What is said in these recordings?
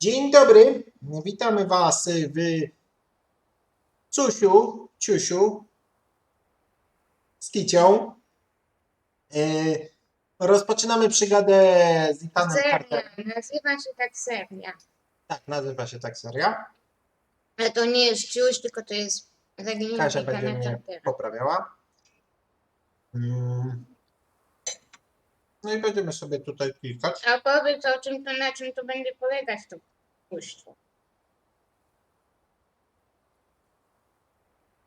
Dzień dobry, witamy Was w Cusiu, Ciusiu z Kicią. E, Rozpoczynamy przygodę z Itanem Seria, Carterem. nazywa się tak seria. Tak, nazywa się tak seria. Ale to nie jest ciuś, tylko to jest zaginięcie Kasia będzie mnie Cartera. poprawiała. Mm. No i będziemy sobie tutaj klikać. A powiedz o czym to, na czym to będzie polegać to pójście.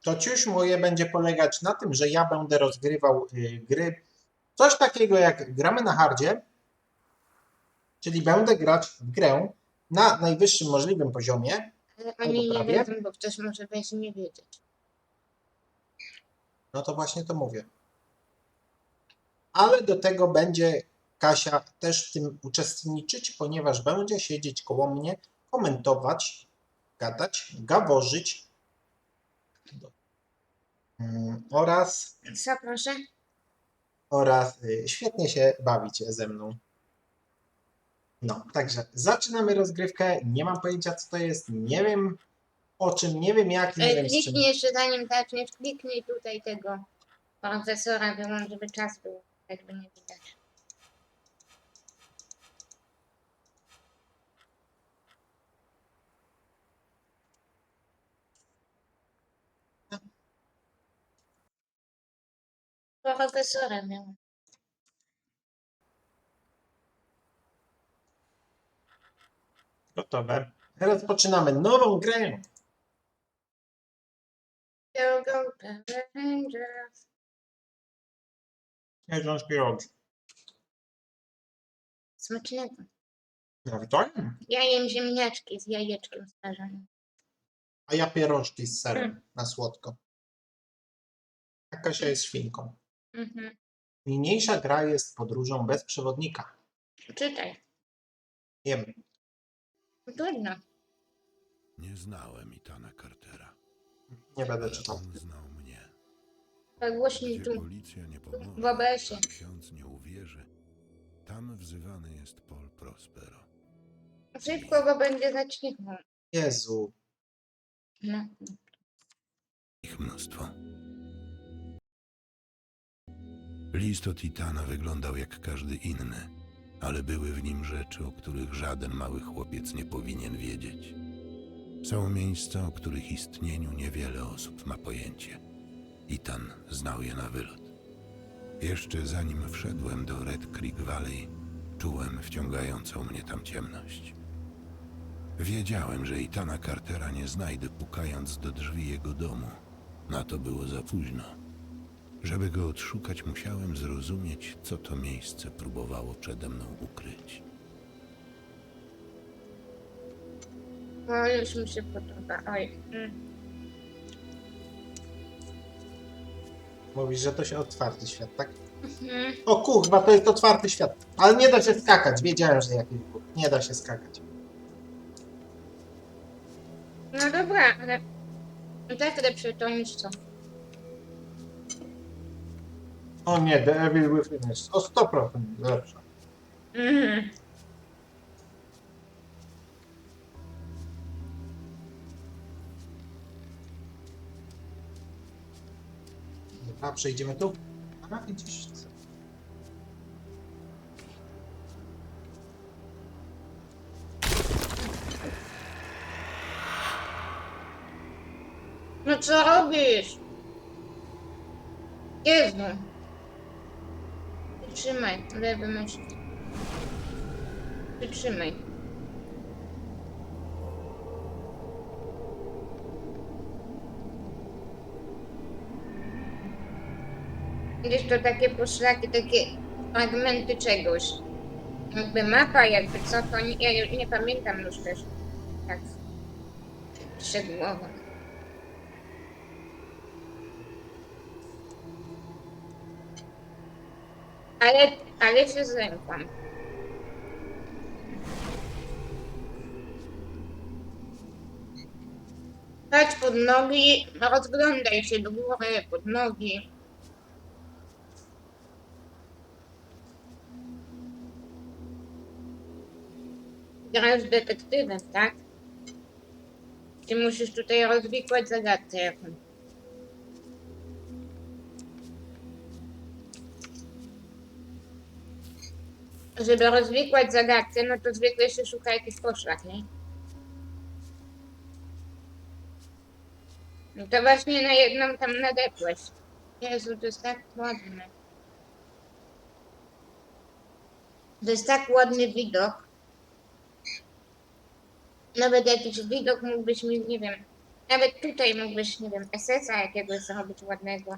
To ciuś moje będzie polegać na tym, że ja będę rozgrywał y, gry. Coś takiego jak gramy na hardzie, czyli będę grać w grę na najwyższym możliwym poziomie. Ale oni nie wiedzą, bo ktoś może wejść i nie wiedzieć. No to właśnie to mówię. Ale do tego będzie Kasia też w tym uczestniczyć, ponieważ będzie siedzieć koło mnie, komentować, gadać, gaworzyć Mm, oraz, Co proszę? oraz y, świetnie się bawić ze mną. No, także zaczynamy rozgrywkę. Nie mam pojęcia, co to jest. Nie wiem o czym, nie wiem jak, nie E, wiem kliknij jeszcze zanim zaczniesz, kliknij tutaj tego procesora, żeby czas był, jakby nie widać. Profesora miał. Gotowe. Rozpoczynamy nową grę. Go, go, Power Rangers. Książki rogi. Smacznego. Nawzajem. Ja jem ziemniaczki z jajeczkiem smażonym. A ja pierożki z serem Mm. na słodko. A Kasia jest świnką. Mhm. Niniejsza gra jest podróżą bez przewodnika. Czytaj. Wiem. Trudno. Nie znałem Itana Cartera, Nie będę ale czytał. on znał. Tak głośniej Gdzie tu. policja nie pomoże, w OBS-ie. a ksiądz nie uwierzy, tam wzywany jest Paul Prospero. Szybko, bo będzie za cicho. Jezu. No. Ich mnóstwo. List od Itana wyglądał jak każdy inny, ale były w nim rzeczy, o których żaden mały chłopiec nie powinien wiedzieć. Są miejsca, o których istnieniu niewiele osób ma pojęcie. Itan znał je na wylot. Jeszcze zanim wszedłem do Red Creek Valley, czułem wciągającą mnie tam ciemność. Wiedziałem, że Itana Cartera nie znajdę pukając do drzwi jego domu. Na to było za późno. Żeby go odszukać, musiałem zrozumieć, co to miejsce próbowało przede mną ukryć. O, już mi się podoba. Oj. Mm. Mówisz, że to się otwarty świat, tak? Mhm. O kurwa, to jest otwarty świat. Ale nie da się skakać. Wiedziałem, że jakiś był. Nie da się skakać. No dobra, ale tak lepsze to niż co. O nie, The Evil Within jest o 100% lepsze. Mhm. Dobra, przejdziemy tu. A, widzisz. No co robisz? Jezu. Przytrzymaj, lewy mysz. Przytrzymaj. Gdzieś to takie poszlaki, takie fragmenty czegoś. Jakby mapa, jakby co, to nie, ja nie pamiętam już też. Tak. Szczegółowo. Ale, ale się zlękłam. Chodź pod nogi, rozglądaj się do góry, pod nogi. Grasz detektywem, tak? Ty musisz tutaj rozwikłać zagadkę. Żeby rozwikłać zagadkę, no to zwykle się szuka jakichś poszlak, nie? No to właśnie na jedną tam nadepłeś. Jezu, to jest tak ładne. To jest tak ładny widok. Nawet jakiś widok mógłbyś mi, nie wiem, nawet tutaj mógłbyś, nie wiem, SS-a jakiegoś zrobić ładnego.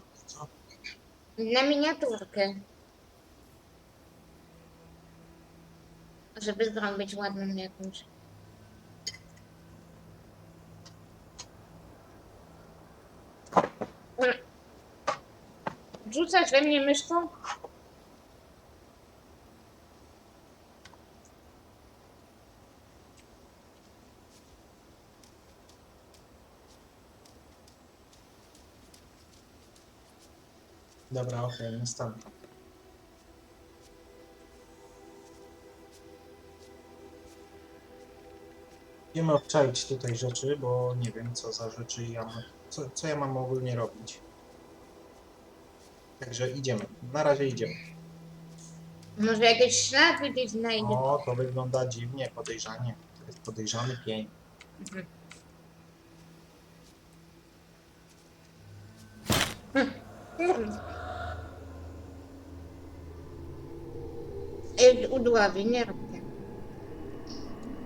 Na miniaturkę. Żeby zrobić ładną jakąś. Mm. Rzucasz we mnie myszką? Dobra, okej, następny. Idziemy obczaić tutaj rzeczy, bo nie wiem co za rzeczy ja mam, co, co ja mam ogólnie robić. Także idziemy. Na razie idziemy. Może jakieś ślady gdzieś znajdę. O, to wygląda dziwnie, podejrzanie. To jest podejrzany pień. Mhm. Jest udławi, nie rób.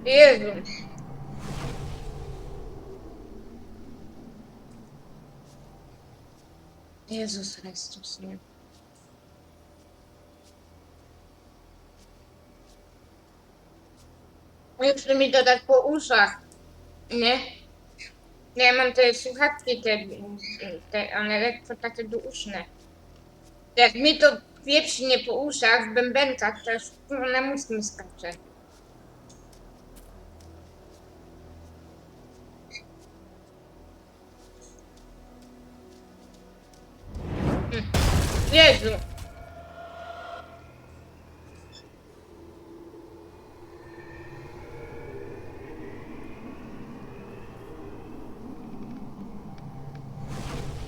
Jezu. Jezus Chrystus, nie. Jeszcze mi tak po uszach, nie? Ja mam te słuchawki, te, te ale lekko takie douszne. Jak mi to wieprznie po uszach, w bębenkach, to kurwa na mózg mi skacze. Mm. Jezu!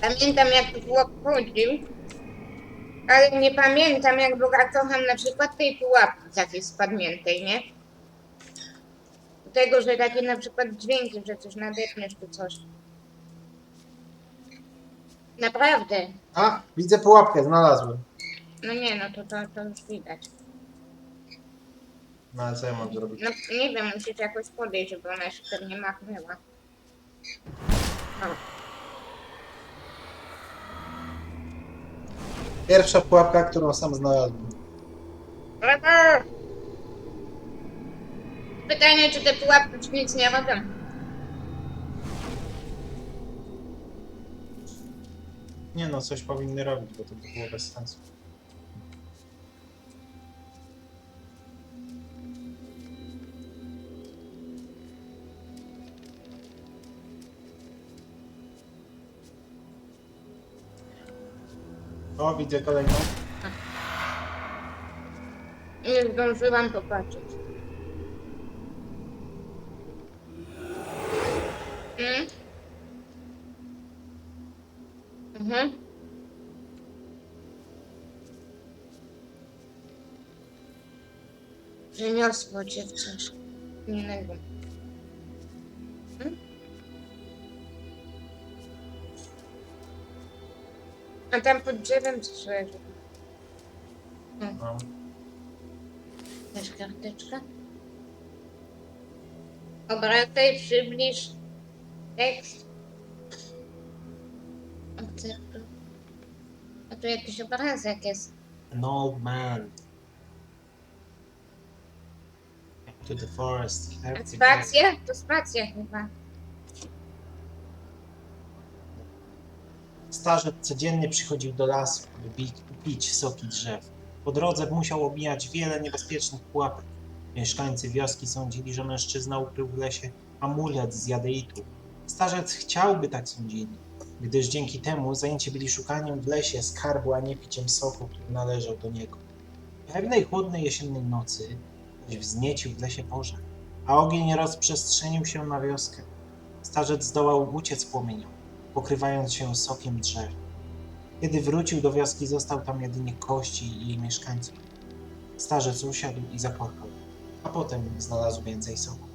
Pamiętam jak chłop chodził, ale nie pamiętam jak Boga kocham na przykład tej pułapki takiej spadniętej, nie? Tego, że takie na przykład dźwięki, że coś nadepniesz czy coś. Naprawdę. A, widzę pułapkę, znalazłem. No nie, no to, to, to już widać. No ale co ja mam zrobić? No nie wiem, musisz jakoś podejść, żeby ona się pewnie machnęła. O. Pierwsza pułapka, którą sam znalazłem. Brawo! Pytanie, czy te pułapki nie robią? Nie no, coś powinny robić, bo to by było bez sensu. O, widzę kolejną. Nie zdążyłam popatrzeć. Mm? Mhm. Przeniosło cię w coś innego. A tam pod drzewem coś leży. No. Też karteczka. Obracaj, przybliż tekst. Akceptuj. A tu jakiś obrazek jest. An old man. To the forest. A Have to get- spacja? To spacja chyba. Starzec codziennie przychodził do lasu, by pić, pić soki drzew. Po drodze musiał omijać wiele niebezpiecznych pułapek. Mieszkańcy wioski sądzili, że mężczyzna ukrył w lesie amulet z jadeitu. Starzec chciałby tak sądzili, gdyż dzięki temu zajęci byli szukaniem w lesie skarbu, a nie piciem soku, który należał do niego. Pewnej chłodnej jesiennej nocy ktoś wzniecił w lesie pożar. a ogień rozprzestrzenił się na wioskę. Starzec zdołał uciec płomieniom, pokrywając się sokiem drzew. Kiedy wrócił do wioski, został tam jedynie kości i jej mieszkańców. Starzec usiadł i zapłakał, a potem znalazł więcej soku.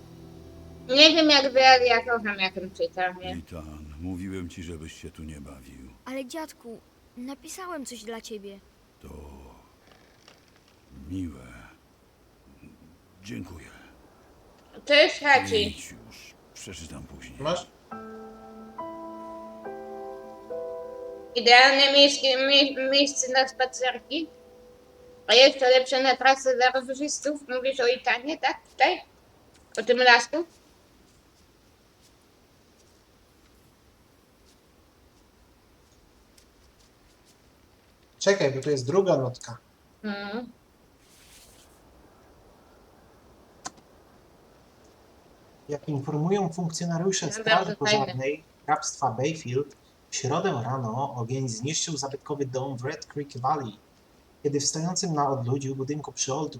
Nie wiem jak wy, ale ja kocham jak on czyta, nie? Witan, mówiłem ci, żebyś się tu nie bawił. Ale dziadku, napisałem coś dla ciebie. To miłe. Dziękuję. To jest. Idź już. Przeczytam później. Masz? Idealne miejsce, mie, miejsce na spacerki. A jeszcze lepsze na trasę dla rowerzystów. Mówisz o Itanie, tak? Tutaj? O tym lasku? Czekaj, bo to jest druga notka. Mhm. Jak informują funkcjonariusze No, Straży. Pożarnej hrabstwa Bayfield, w środę rano ogień zniszczył zabytkowy dom w Red Creek Valley. Kiedy w stojącym na odludziu budynku przy Old,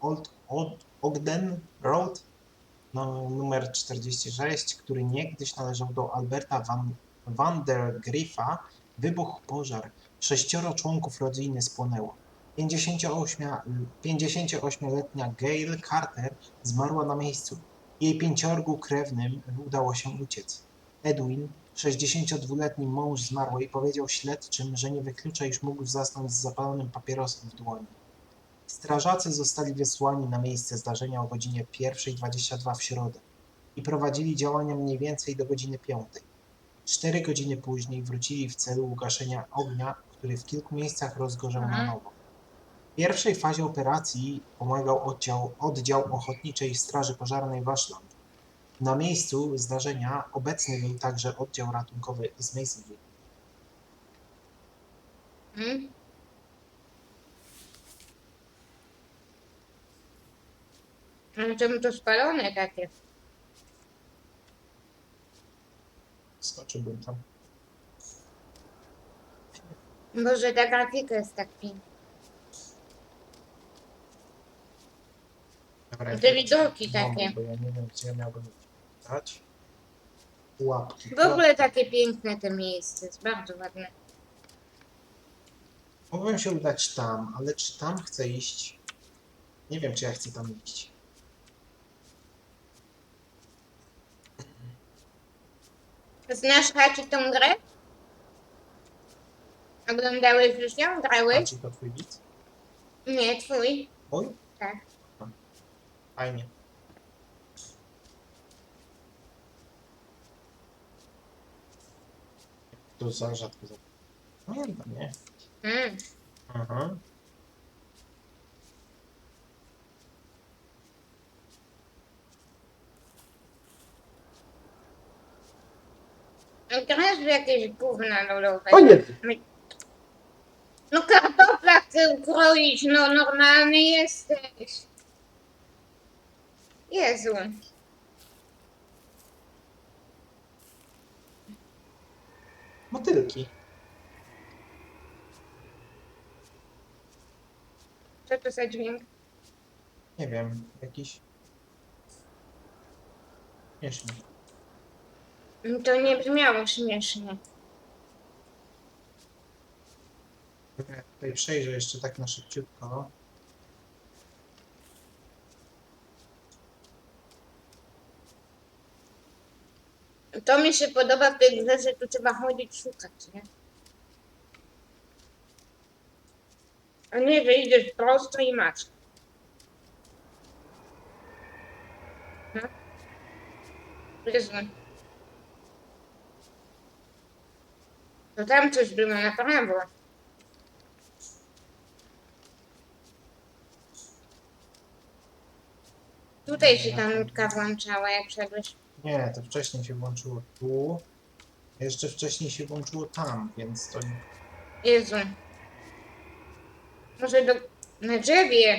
Old, Old, Ogden Road no, numer 46, który niegdyś należał do Alberta Van, Van der Griffa, wybuchł pożar. Sześcioro członków rodziny spłonęło. 58 58-letnia Gail Carter zmarła na miejscu. Jej pięciorgu krewnym udało się uciec. Edwin, 62-letni mąż zmarłej, powiedział śledczym, że nie wyklucza, iż mógł zasnąć z zapalonym papierosem w dłoni. Strażacy zostali wysłani na miejsce zdarzenia o godzinie 1.22 w środę i prowadzili działania mniej więcej do godziny 5. Cztery godziny później wrócili w celu ugaszenia ognia, który w kilku miejscach rozgorzał na Mhm. nowo. W pierwszej fazie operacji pomagał oddział, oddział Ochotniczej Straży Pożarnej Washland. Na miejscu zdarzenia obecny był także oddział ratunkowy z Masonville. Mhm. Ale czemu to spalone takie? Skoczyłbym tam. Może ta grafika jest tak piękna. Dobra, Te widoki mam, takie. Bo ja nie wiem, gdzie ja miałbym dać. Łapki. W ogóle takie piękne te miejsce, jest bardzo ładne. Mogłem się udać tam, ale czy tam chcę iść? Nie wiem, czy ja chcę tam iść. Znasz Hachi tą grę? Oglądałeś już ją? A Grałeś? czy to twój widz? Nie, twój. Oj? Tak. Fajnie. To za rzadko za... No nie. Mm. Aha. Grasz w jakieś gówna lolowe. O nie! No kartofla chcę ukroić, no normalny jesteś. Jezu. Motylki. Co to za dźwięk? Nie wiem, jakiś... Śmieszny. Mm, To nie brzmiało śmiesznie. Tutaj przejrzę jeszcze tak na szybciutko. To mi się podoba w tej grze, że tu trzeba chodzić szukać, nie? A nie, że idziesz prosto i masz. No. Jezu. To tam coś było na prawo. Tutaj się ta nutka włączała, jak szedłeś. Nie, to wcześniej się włączyło tu. Jeszcze wcześniej się włączyło tam, więc to nie, Jezu. Może do... na drzewie.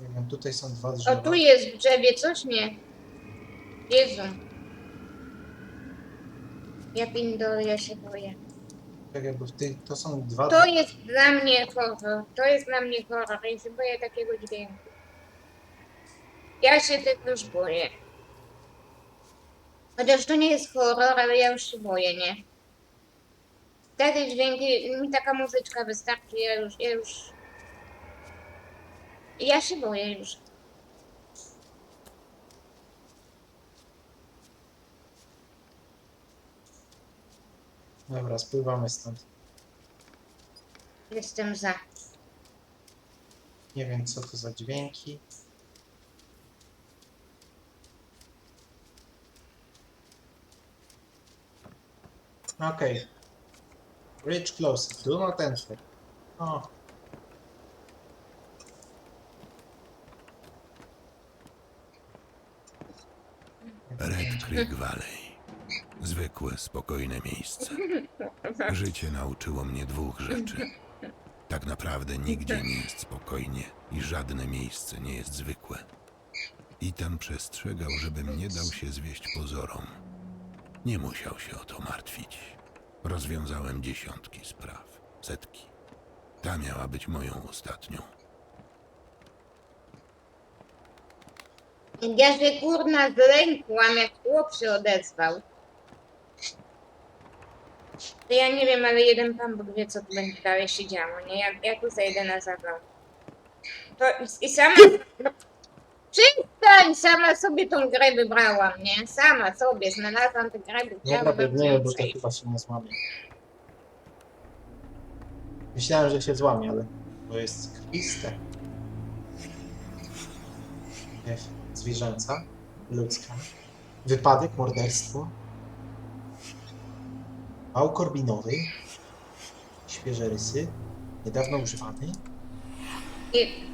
nie wiem, tutaj są dwa O, drzewa. tu jest w drzewie, coś nie. Jezu. Ja pindolę, ja się boję. Czekaj, bo w tych, to są dwa To jest dla mnie horror. To jest dla mnie horror. Ja się boję takiego dźwięku. Ja się tego już boję. Chociaż to nie jest horror, ale ja już się boję, nie? Takie dźwięki, mi taka muzyczka wystarczy, ja już, ja już... Ja się boję już. Dobra, spływamy stąd. Jestem za. Nie wiem, co to za dźwięki. Okej. Bridge closed. Do not enter. O. Red Creek Valley. Zwykłe, spokojne miejsce. Życie nauczyło mnie dwóch rzeczy. Tak naprawdę nigdzie nie jest spokojnie i żadne miejsce nie jest zwykłe. Itan przestrzegał, żebym nie dał się zwieść pozorom. Nie musiał się o to martwić. Rozwiązałem dziesiątki spraw, setki. Ta miała być moją ostatnią. Ja się kurna zlękłam, jak chłop się odezwał. To ja nie wiem, ale jeden pan Bóg wie, co tu będzie dalej się działo, nie? Ja, ja tu zejdę na zawał. To i, i sama... No, przestań! Sama sobie tą grę wybrałam, nie? Sama sobie znalazłam tę grę, Dobra, chciałam biegniemy, bo to chyba się nie złamie. Myślałem, że się złamie, ale to jest krwiste. Krew zwierzęca, ludzka. Wypadek, morderstwo. Wał korbinowy. Świeże rysy. Niedawno używany. I...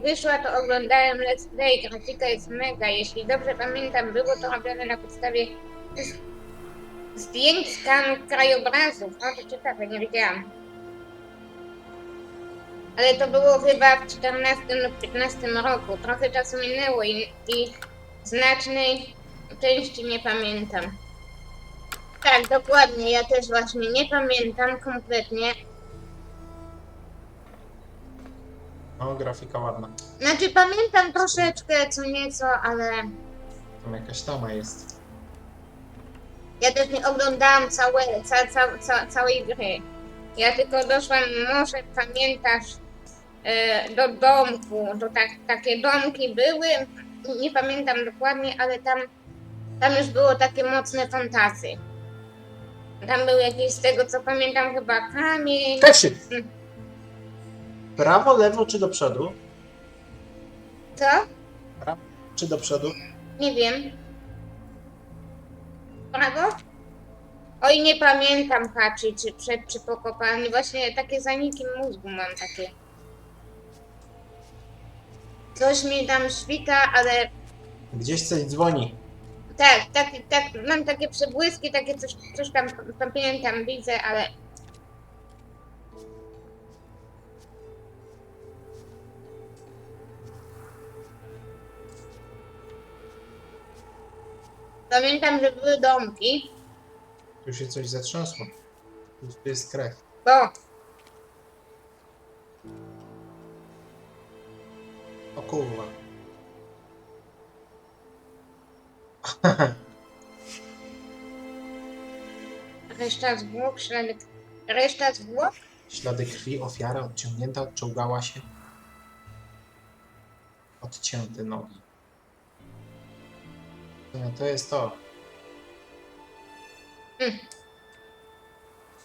wyszła, to oglądałem Let's Play. Grafika jest mega. Jeśli dobrze pamiętam, było to robione na podstawie z- zdjęć skanów krajobrazów. No to ciekawe, nie wiedziałam. Ale to było chyba w 14 lub 15 roku. Trochę czasu minęło i, i znacznej części nie pamiętam. Tak, dokładnie. Ja też właśnie nie pamiętam kompletnie. No, grafika ładna. Znaczy pamiętam troszeczkę, co nieco, ale Tam jakaś tama jest. ja też nie oglądałam całe, ca, ca, ca, całej gry. Ja tylko doszłam, może pamiętasz, e, do domku. To tak, takie domki były, nie pamiętam dokładnie, ale tam, tam już było takie mocne fantazy. Tam był jakiś, z tego co pamiętam, chyba kamień. Teszy! Prawo, lewo czy do przodu? Co? Prawo czy do przodu? Nie wiem. Prawo? Oj, nie pamiętam Haczy, czy przed, czy po kopalni. Właśnie takie zaniki mózgu mam takie. Coś mi tam świta, ale Gdzieś coś dzwoni. tak, tak, tak, mam takie przebłyski, takie coś, coś tam, tam pamiętam, widzę, ale... Pamiętam, że były domki, Tu się coś zatrząsło. Tu jest krew. bo O kurwa. reszta zwłok, ślady... Reszta zwłok? Ślady krwi, ofiara odciągnięta, odczołgała się. Odcięte nogi. No, to jest to.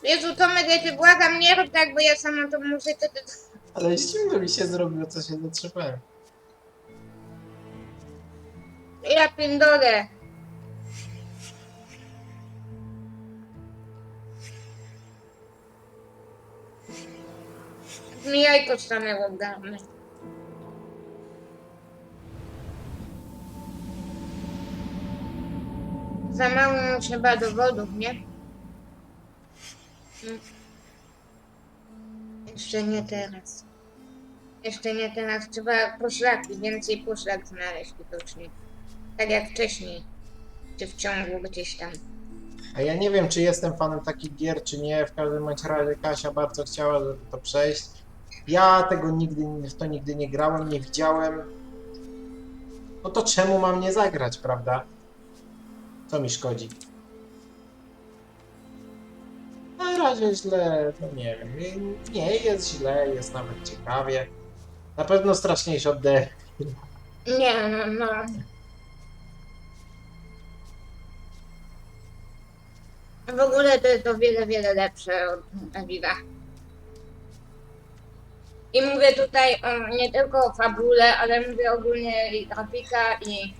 Jezu, Tomek, ja cię błagam, nie rób tak, bo ja sama to muszę... To... Ale zimno mi się zrobiło, co się zatrzymałem. Ja pindolę. Mi jajko stanęło w garnę. Za mało mu trzeba dowodów, nie? Mm. Jeszcze nie teraz. Jeszcze nie teraz. Trzeba poszlaki, więcej poszlak znaleźć widocznie. Tak jak wcześniej. Czy w ciągu gdzieś tam. A ja nie wiem, czy jestem fanem takich gier, czy nie. W każdym razie Kasia bardzo chciała, żeby to przejść. Ja tego nigdy, w to nigdy nie grałem, nie widziałem. No to czemu mam nie zagrać, prawda? Co mi szkodzi? Na razie źle, no nie wiem. Nie jest źle, jest nawet ciekawie. Na pewno straszniejszy od D. Nie, no, no. W ogóle to jest o wiele, wiele lepsze od Aviva. I mówię tutaj o, nie tylko o fabule, ale mówię ogólnie i grafika i...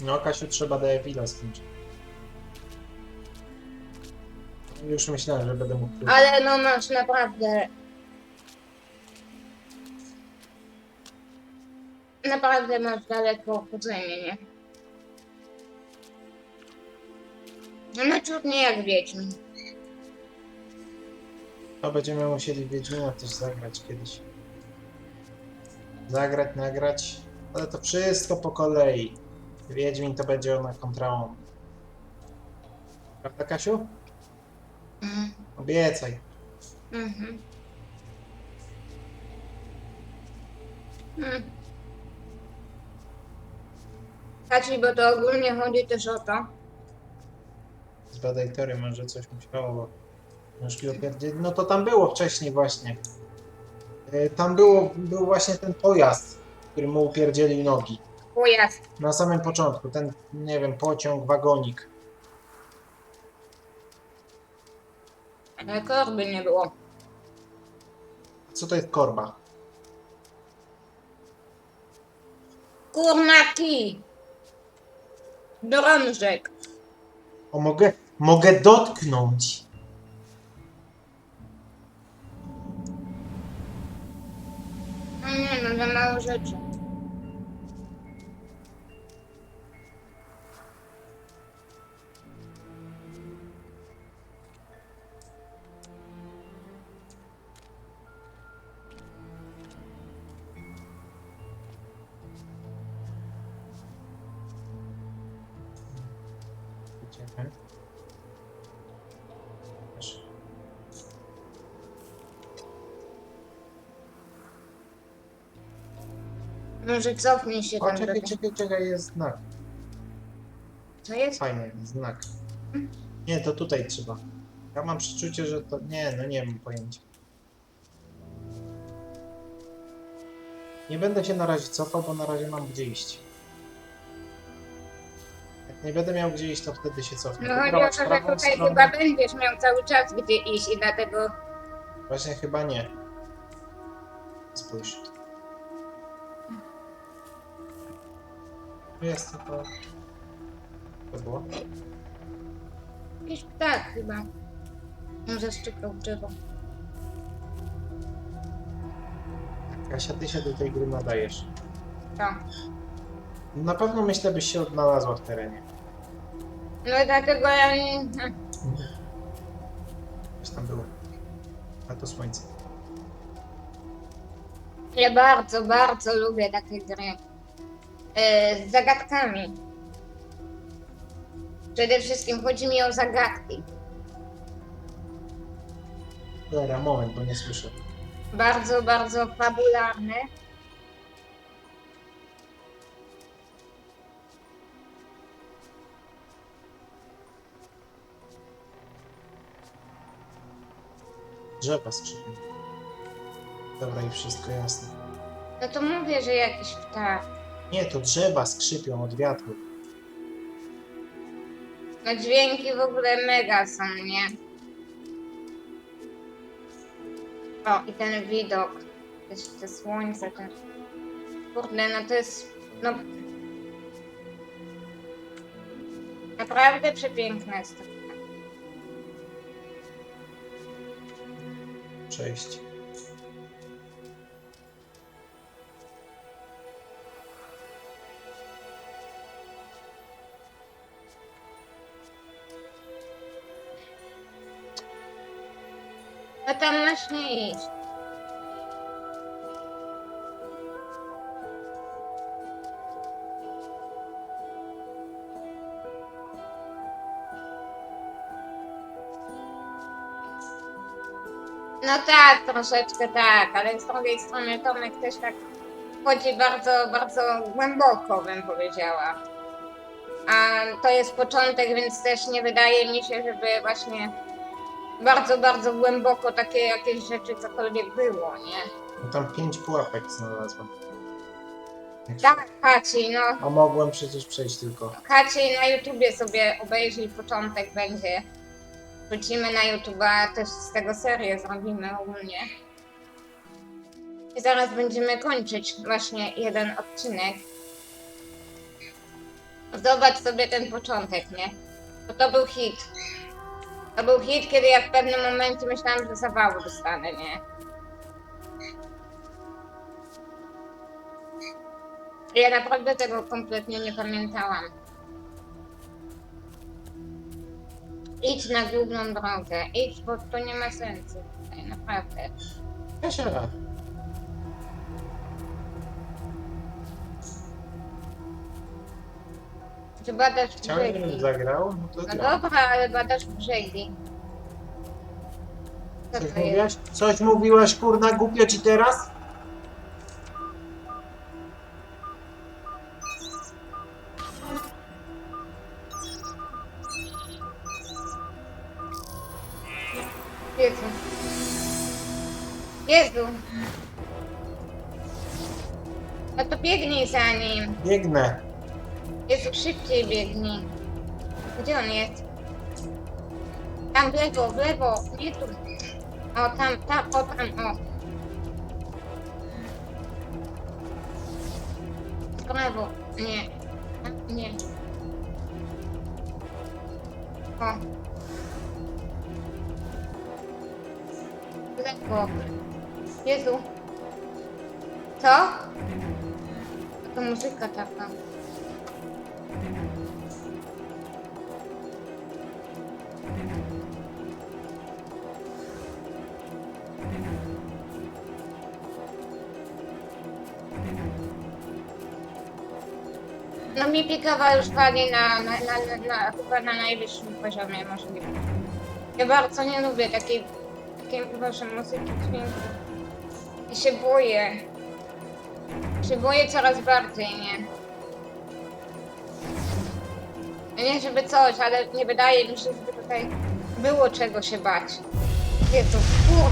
No, Kasiu, trzeba Devila skończyć. Już myślałem, że będę mógł. Ale no masz naprawdę... Naprawdę masz daleko chodzenie, nie? No ciut nie jak Wiedźmin. To będziemy musieli Wiedźmina też zagrać kiedyś. Zagrać, nagrać. Ale to wszystko po kolei. Wiedźmin to będzie ona kontra on. Prawda, Kasiu? Mhm. Obiecaj. Mhm. Kaci, bo to ogólnie chodzi też o to, Zbadaj teorię, może coś musiało. Myszki opierdzieli. No to tam było wcześniej właśnie. E, Tam było, był właśnie ten pojazd, który mu upierdzielił nogi. Pojazd. Na samym początku, ten, nie wiem, pociąg, wagonik. Ale korby nie było. Co to jest korba? Kurnaki! Drążek. O, mogę, mogę dotknąć. No nie no, za mało rzeczy. Proszę. Może cofnij się O, tam czekaj, czekaj, czekaj, jest znak. Co jest? Fajny znak. Nie, to tutaj trzeba. Ja mam przeczucie, że to... Nie, no nie mam pojęcia. Nie będę się na razie cofał, bo na razie mam gdzie iść. Nie będę miał gdzie iść, to wtedy się cofnę. No chodzi o to, że tutaj chyba będziesz miał cały czas gdzie iść i dlatego... Właśnie chyba nie. Spójrz. Tu Jest to... To było? Jakiś ptak chyba. Może szczekał drzewo. Kasia, ty się do tej gry nadajesz. To. Na pewno myślę, byś się odnalazła w terenie. No dlatego ja nie... Coś tam było. A to słońce. Ja bardzo, bardzo lubię takie gry. E, z zagadkami. Przede wszystkim chodzi mi o zagadki. Dobra, moment, bo nie słyszę. Bardzo, bardzo fabularne. Drzewa skrzypią. Dobra, i wszystko jasne. No to mówię, że jakiś ptak. Nie, to drzewa skrzypią od wiatru. No dźwięki w ogóle mega są, nie? O, i ten widok. Też te słońce też. Kurde, no to jest... No... Naprawdę przepiękne jest to. Przejść. No tam masz nie iść. No tak, troszeczkę tak, ale z drugiej strony Tomek też tak wchodzi bardzo, bardzo głęboko, bym powiedziała. A to jest początek, więc też nie wydaje mi się, żeby właśnie bardzo, bardzo głęboko takie jakieś rzeczy cokolwiek było, nie? No tam pięć pułapek znalazłem. Tak, Kaci, no A mogłem przecież przejść tylko. Kacie na YouTubie sobie obejrzyj początek będzie. Wrócimy na YouTube'a, też z tego serię zrobimy ogólnie. I zaraz będziemy kończyć właśnie jeden odcinek. Zobacz sobie ten początek, nie? Bo to był hit. To był hit, kiedy ja w pewnym momencie myślałam, że zawału dostanę, nie? Ja naprawdę tego kompletnie nie pamiętałam. Idź na główną drogę, idź, bo to nie ma sensu tutaj, naprawdę. Kasia, Czy badasz chciałeś, żebym zagrał? No to No dobra, ale badasz brzegi. Co Coś to jest? mówiłaś? Coś mówiłaś, kurna, głupio ci teraz? Biegnę. Jezu, szybciej biegnij. Gdzie on jest? Tam w lewo, w lewo, nie tu. O, tam, tam, o, tam, o. W lewo, nie. Nie. O. W lewo. Jezu. Co? To muzyka taka. No mi piekowa już pani na, na, na, na, na, chyba na najwyższym poziomie możliwym. Ja bardzo nie lubię takiej, takiej proszę, muzyki dźwięku. I się boję. Boję coraz bardziej, nie? Nie żeby coś, ale nie wydaje mi się, żeby tutaj było czego się bać. Jezu, kur...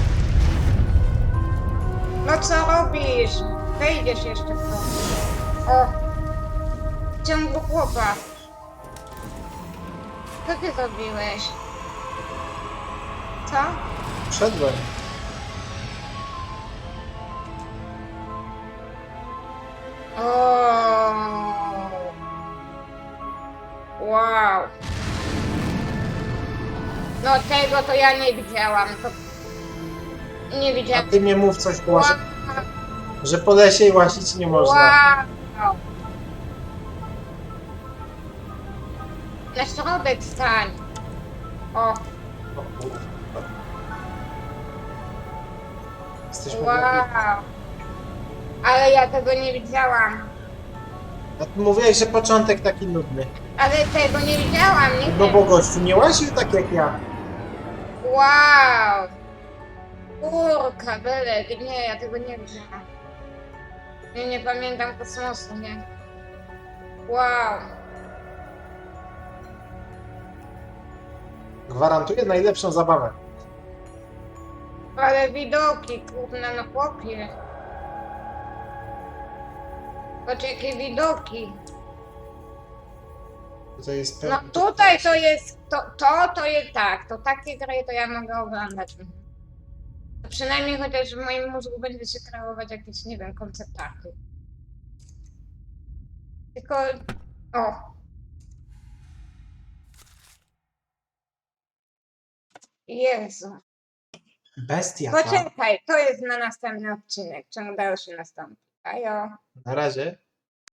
No co robisz? Wejdziesz jeszcze w to. O! Ciągło chłopa. Co ty zrobiłeś? Co? Wszedłem. No tego to ja nie widziałam. To... Nie A widziałam. ty mnie mów coś, Wow. że, po lesie łasić nie można. Wow. Na środek stań. O, O kurwa. Jesteśmy wow. Ale ja tego nie widziałam. A ty mówiłeś, że początek taki nudny. Ale tego nie widziałam, nie No wiem. bo gościu nie łaził tak jak ja. Wow! Kurka, belek, nie, ja tego nie widziałam. Nie, nie pamiętam kosmosu, nie. Wow! Gwarantuję najlepszą zabawę. Ale widoki, kurna, no chłopie. Patrz jakie widoki. To jest No pełny... tutaj to jest, to, to, to jest tak, to takie gry to ja mogę oglądać. To przynajmniej chociaż w moim mózgu będzie się kreować jakieś, nie wiem, koncept arty. Tylko, o. Jezu. Bestia. ta. Poczekaj, to jest na następny odcinek. Ciąg dalszy nastąpi. Ajo. Na razie.